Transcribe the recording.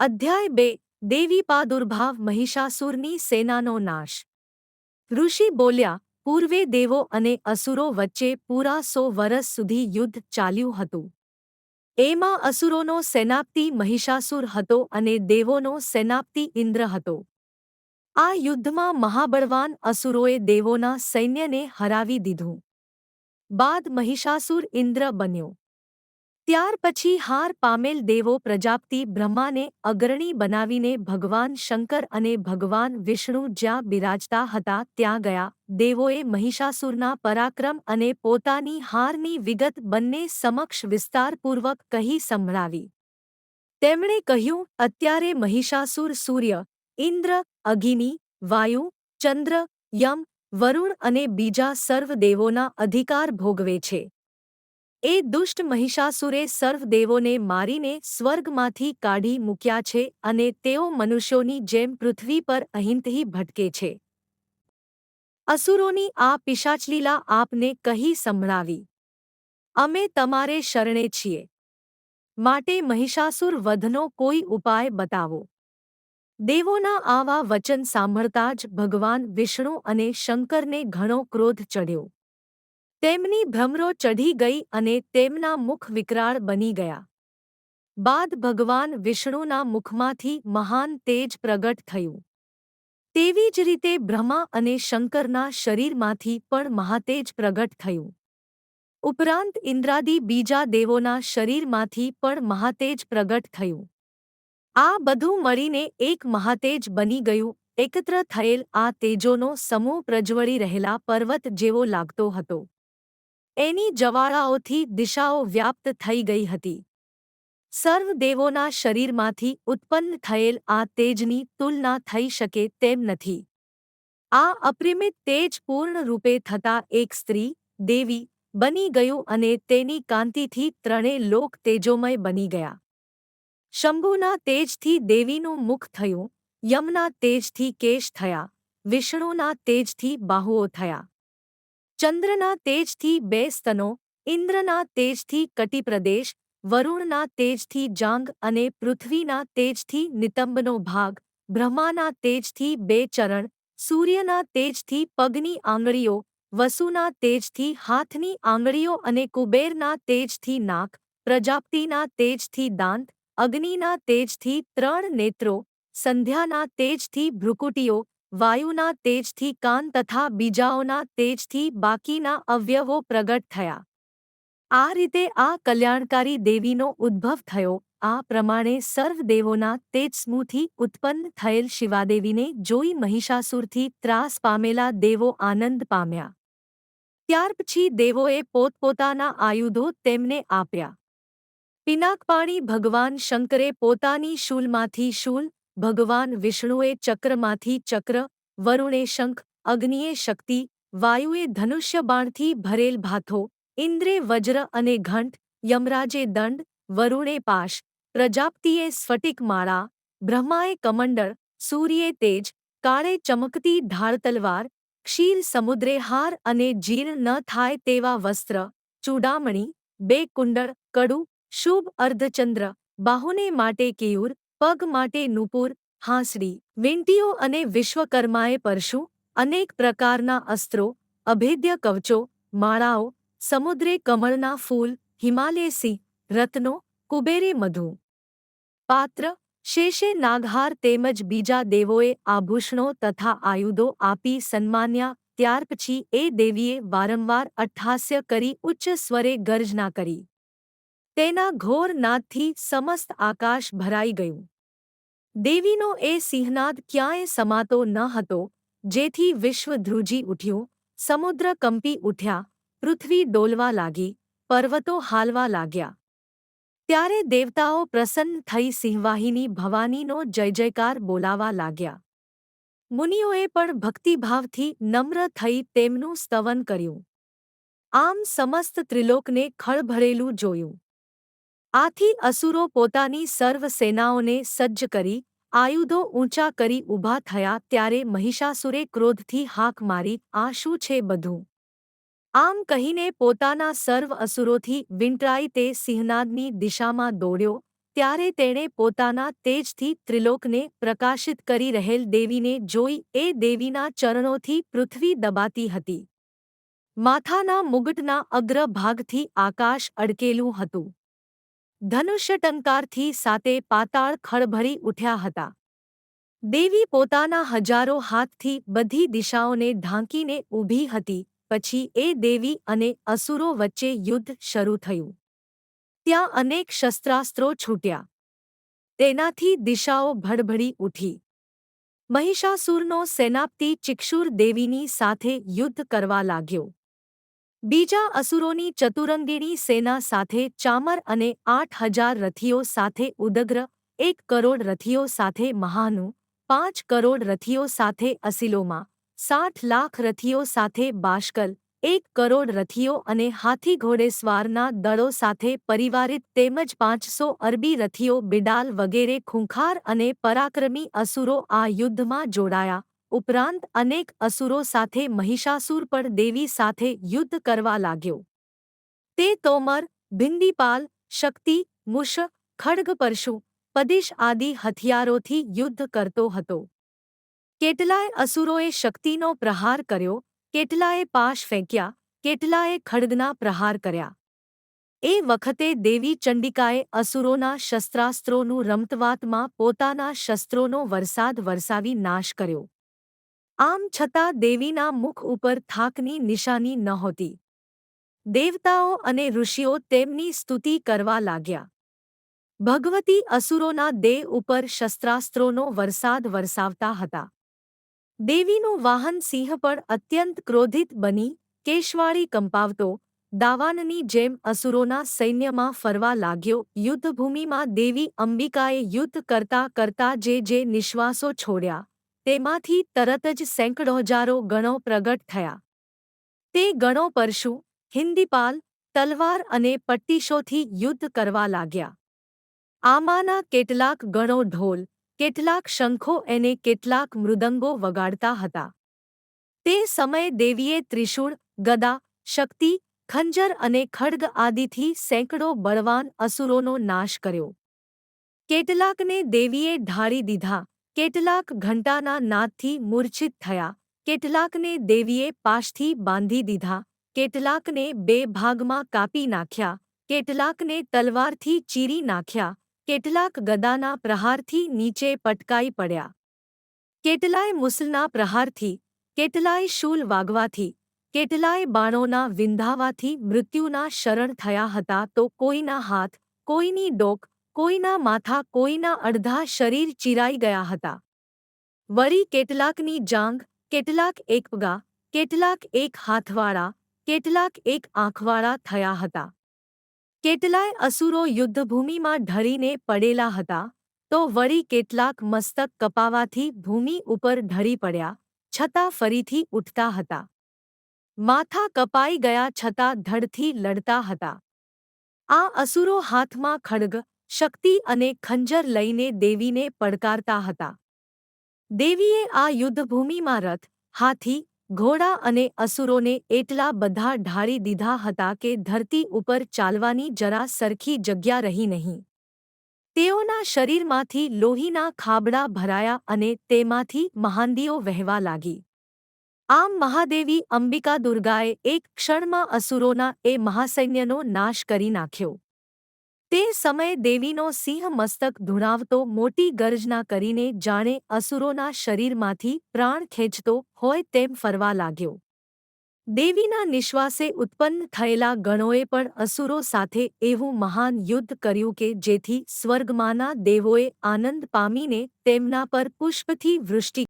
અધ્યાય બે, દેવી પાદુર્ભાવ મહિષાસુરની સેનાનો નાશ. ઋષિ બોલ્યા, પૂર્વે દેવો અને અસુરો વચ્ચે પૂરા સો વરસ સુધી યુદ્ધ ચાલ્યું હતું. એમાં અસુરોનો સેનાપતિ મહિષાસુર હતો અને દેવોનો સેનાપતિ ઇન્દ્ર હતો. આ યુદ્ધમાં મહાબળવાન અસુરોએ દેવોના સૈન્યને હરાવી દીધું. બાદ મહિષાસુર ઇન્દ્ર બન્યો. ત્યાર પછી હાર પામેલ દેવો પ્રજાપતિ બ્રહ્માને અગ્રણી બનાવીને ભગવાન શંકર અને ભગવાન વિષ્ણુ જ્યાં બિરાજતા હતા ત્યાં ગયા. દેવોએ મહિષાસુરના પરાક્રમ અને પોતાની હારની વિગત બંને સમક્ષ વિસ્તારપૂર્વક કહી સંભળાવી. તેમણે કહ્યું, અત્યારે મહિષાસુર સૂર્ય, ઇન્દ્ર, અગ્નિ, વાયુ, ચંદ્ર, યમ, વરુણ અને બીજા સર્વ દેવોના અધિકાર ભોગવે છે. એ દુષ્ટ મહિષાસુરે સર્વ દેવોને મારીને સ્વર્ગમાંથી કાઢી મૂક્યા છે અને તેઓ મનુષ્યોની જેમ પૃથ્વી પર અહિંતહી ભટકે છે. અસુરોની આ પિશાચલીલા આપને કહી સંભળાવી, અમે તમારે શરણે છીએ. માટે મહિષાસુર વધનો કોઈ ઉપાય બતાવો. દેવોના આવા વચન સાંભળતા જ ભગવાન વિષ્ણુ અને શંકરને ઘણો ક્રોધ ચઢ્યો તેમની ભ્રમરો ચઢી ગઈ અને તેમના મુખ વિકરાળ બની ગયા. બાદ ભગવાન વિષ્ણુના મુખમાંથી મહાન તેજ પ્રગટ થયું. તેવી જ રીતે બ્રહ્મા અને શંકરના શરીરમાંથી પણ મહાતેજ પ્રગટ થયું. ઉપરાંત ઇન્દ્રાદી બીજા દેવોના શરીરમાંથી પણ મહાતેજ પ્રગટ થયું. આ બધું મળીને એક મહાતેજ બની ગયું, એકત્ર થયેલ આ તેજોનો સમૂહ પ્રજ્વળી રહેલા પર્વત જેવો લાગતો હતો. એની જવાળાઓથી દિશાઓ વ્યાપ્ત થઈ ગઈ હતી. સર્વ દેવોના શરીરમાંથી ઉત્પન્ન થયેલ આ તેજની તુલના થઈ શકે તેમ નથી. આ અપ્રિમિત તેજ પૂર્ણ રૂપે થતા એક સ્ત્રી, દેવી, બની ગયું અને તેની કાંતિથી ત્રણે લોક તેજોમય બની ગયા. શંભુના તેજથી દેવીનું મુખ થયું, યમના તેજથી કેશ થયા, વિષ્ણુના તેજથી બાહુઓ થયા. ચંદ્રના તેજથી બે સ્તનો, ઇન્દ્રના તેજથી કટિપ્રદેશ વરુણના તેજથી જાંગ અને પૃથ્વીના તેજથી નિતંબનો ભાગ, બ્રહ્માના તેજથી બે ચરણ, સૂર્યના તેજથી પગની આંગળીઓ, વસુના તેજથી હાથની આંગળીઓ અને કુબેરના તેજથી નાક, પ્રજાપતિના તેજથી દાંત, અગ્નિના તેજથી ત્રણ નેત્રો, સંધ્યાના તેજથી ભ્રુકુટીઓ વાયુના તેજથી કાન તથા બીજાઓના તેજથી બાકીના અવયવો પ્રગટ થયા. આ રીતે આ કલ્યાણકારી દેવીનો ઉદ્ભવ થયો. આ પ્રમાણે સર્વ દેવોના તેજસ્મૂથી ઉત્પન્ન થયેલ શિવાદેવીને જોઈ મહિષાસુરથી ત્રાસ પામેલા દેવો આનંદ પામ્યા. ત્યાર પછી દેવોએ પોતપોતાના આયુધો તેમને આપ્યા. પિનાકપાણી ભગવાન શંકરે પોતાની શૂલમાંથી શૂલ ભગવાન વિષ્ણુએ ચક્રમાંથી ચક્ર, વરુણે શંખ, અગ્નિએ શક્તિ, વાયુએ ધનુષ્ય બાણથી ભરેલ ભાથો, ઇન્દ્રે વજ્ર અને ઘંટ, યમરાજે દંડ, વરુણે પાશ, પ્રજાપતિએ સ્ફટિક માળા, બ્રહ્માએ કમંડળ, સૂર્યે તેજ, કાળે ચમકતી ઢાળ તલવાર, ક્ષીર સમુદ્રે હાર અને જીર્ણ ન થાય તેવા વસ્ત્ર, ચૂડામણી, બે કુંડળ, કડુ, શુભ અર્ધચંદ્ર, બાહુને માટે કેયુર પગ માટે નુપુર, હાંસડી, વીંટીઓ અને વિશ્વકર્માએ પરશુ અનેક પ્રકારના અસ્ત્રો, અભેદ્ય કવચો, માળાઓ, સમુદ્રે કમળના ફૂલ, હિમાલયસી, રત્નો, કુબેરે મધુ. પાત્ર, શેષે નાગહાર તેમજ બીજા દેવોએ આભૂષણો તથા આયુધો આપી સન્માન્યા ત્યાર પછી એ દેવીએ વારંવાર અટ્ઠહાસ્ય કરી ઉચ્ચ સ્વરે ગર્જના કરી. તેના ઘોર નાદથી સમસ્ત આકાશ ભરાઈ ગયું. દેવીનો એ સિંહનાદ ક્યાંય સમાતો ન હતો, જેથી વિશ્વ ધ્રુજી ઉઠ્યું, સમુદ્ર કંપી ઉઠ્યા, પૃથ્વી ડોલવા લાગી, પર્વતો હાલવા લાગ્યા. ત્યારે દેવતાઓ પ્રસન્ન થઈ સિંહવાહિની ભવાનીનો જય જયકાર બોલાવા લાગ્યા. મુનિઓએ પણ ભક્તિભાવથી નમ્ર થઈ તેમનું સ્તવન કર્યું. આમ સમસ્ત ત્રિલોકને ખળભળેલું જોયું. આથી અસુરો પોતાની સર્વ સેનાઓને સજ્જ કરી, આયુધો ઊંચા કરી ઊભા થયા ત્યારે મહિષાસુરે ક્રોધથી હાક મારી, આ શું છે બધું? આમ કહીને પોતાના સર્વ અસુરોથી વિંટરાઈ તે સિંહનાદની દિશામાં દોડ્યો, ત્યારે તેણે પોતાના તેજથી ત્રિલોકને પ્રકાશિત કરી રહેલ દેવીને જોઈ, એ દેવીના ચરણોથી પૃથ્વી દબાતી હતી. માથાના મુગટના અગ્રભાગથી આકાશ અડકેલું હતું. ધનુષ્યટંકારથી સાતે પાતાળ ખળભળી ઉઠ્યા હતા. દેવી પોતાના હજારો હાથથી બધી દિશાઓને ઢાંકીને ઊભી હતી, પછી એ દેવી અને અસુરો વચ્ચે યુદ્ધ શરૂ થયું. ત્યાં અનેક શસ્ત્રાસ્ત્રો છૂટ્યા. તેનાથી દિશાઓ ભડભડી ઉઠી. મહિષાસુરનો સેનાપતિ ચિક્ષુર દેવીની સાથે યુદ્ધ કરવા લાગ્યો. બીજા અસુરોની ચતુરંગીણી સેના સાથે ચામર અને આઠ હજાર રથીઓ સાથે ઉદગ્ર, એક કરોડ રથીઓ સાથે મહાનુ, પાંચ કરોડ રથીઓ સાથે અસિલોમાં, સાઠ લાખ રથીઓ સાથે બાષ્કલ એક કરોડ રથીઓ અને હાથી ઘોડેસવારના દળો સાથે પરિવારિત તેમજ પાંચસો અરબી રથીઓ બિડાલ વગેરે ખૂંખાર અને પરાક્રમી અસુરો આ યુદ્ધમાં જોડાયા. ઉપરાંત અનેક અસુરો સાથે મહિષાસુર પણ દેવી સાથે યુદ્ધ કરવા લાગ્યો. તે તોમર, ભિંદીપાલ, શક્તિ મુશ ખડગપરશુ, પદિશ આદિ હથિયારોથી યુદ્ધ કરતો હતો. કેટલાય અસુરોએ શક્તિનો પ્રહાર કર્યો, કેટલાએ પાશ ફેંક્યા, કેટલાએ ખડગના પ્રહાર કર્યા. એ વખતે દેવી ચંડિકાએ અસુરોના શસ્ત્રાસ્ત્રોનું રમતવાતમાં પોતાના શસ્ત્રોનો વરસાદ વરસાવી નાશ કર્યો. આમ છતાં દેવીના મુખ ઉપર થાકની નિશાની નહોતી. દેવતાઓ અને ઋષિઓ તેમની સ્તુતિ કરવા લાગ્યા. ભગવતી અસુરોના દેહ ઉપર શસ્ત્રાસ્ત્રોનો વરસાદ વરસાવતા હતા. દેવીનું વાહન સિંહ પણ અત્યંત ક્રોધિત બની કેશવાળી કંપાવતો, દાવાનની જેમ અસુરોના સૈન્યમાં ફરવા લાગ્યો, યુદ્ધભૂમિમાં દેવી અંબિકાએ યુદ્ધ કરતા કરતા જે જે નિશ્વાસો છોડ્યા. તેમાંથી તરત જ સેંકડો હજારો ગણો પ્રગટ થયા. તે ગણો પરશુ હિન્દીપાલ, તલવાર અને પટ્ટીશોથી યુદ્ધ કરવા લાગ્યા. આમાંના કેટલાક ગણો ઢોલ, કેટલાક શંખો એને કેટલાક મૃદંગો વગાડતા હતા. તે સમયે દેવીએ ત્રિશૂળ, ગદા, શક્તિ, ખંજર અને ખડગ આદિથી સેંકડો બળવાન અસુરોનો નાશ કર્યો. કેટલાકને દેવીએ ઢાળી દીધા કેટલાક ઘંટાના નાદથી મૂર્છિત થયા. કેટલાકને દેવીએ પાશથી બાંધી દીધા. કેટલાકને બે ભાગમાં કાપી નાખ્યા. કેટલાકને તલવારથી ચીરી નાખ્યા. કેટલાક ગદાના પ્રહારથી નીચે પટકાઈ પડ્યા. કેટલાય મુસલના પ્રહારથી, કેટલાય શૂલ વાગવાથી, કેટલાય બાણોના વિંધાવાથી મૃત્યુના શરણ થયા હતા તો કોઈના હાથ, કોઈની ડોક કોઈના માથા, કોઈના અડધા શરીર ચિરાઈ ગયા હતા. વળી કેટલાકની જાંગ કેટલાક એક પગા કેટલાક એક હાથવાળા, કેટલાક એક આંખવાળા થયા હતા. કેટલાય અસુરો યુદ્ધભૂમિમાં ઢળીને પડેલા હતા, તો વળી કેટલાક મસ્તક કપાવાથી ભૂમિ ઉપર ઢળી પડ્યા, છતાં ફરીથી ઉઠતા હતા. માથા કપાઈ ગયા છતાં ધડથી લડતા હતા. આ અસુરો હાથમાં ખડગ શક્તિ અને ખંજર લઈને દેવીને પડકારતા હતા. દેવીએ આ યુદ્ધભૂમિમાં રથ, હાથી, ઘોડા અને અસુરોને એટલા બધા ઢાળી દીધા હતા કે ધરતી ઉપર ચાલવાની જરા સરખી જગ્યા રહી નહીં. તેઓના શરીરમાંથી લોહીના ખાબડા ભરાયા અને તેમાંથી મહાંદીઓ વહેવા લાગી. આમ મહાદેવી અંબિકા દુર્ગાએ એક ક્ષણમાં અસુરોના એ મહાસૈન્યનો નાશ કરી નાખ્યો. તે સમયે દેવીનો સિંહ મસ્તક ધૂણાવતો, મોટી ગર્જના કરીને જાણે અસુરોના શરીરમાંથી પ્રાણ ખેંચતો હોય તેમ ફરવા લાગ્યો. દેવીના નિશ્વાસે ઉત્પન્ન થયેલા ગણોએ પણ અસુરો સાથે એવું મહાન યુદ્ધ કર્યું કે જેથી સ્વર્ગમાંના દેવોએ આનંદ પામીને તેમના પર પુષ્પથી વૃષ્ટિ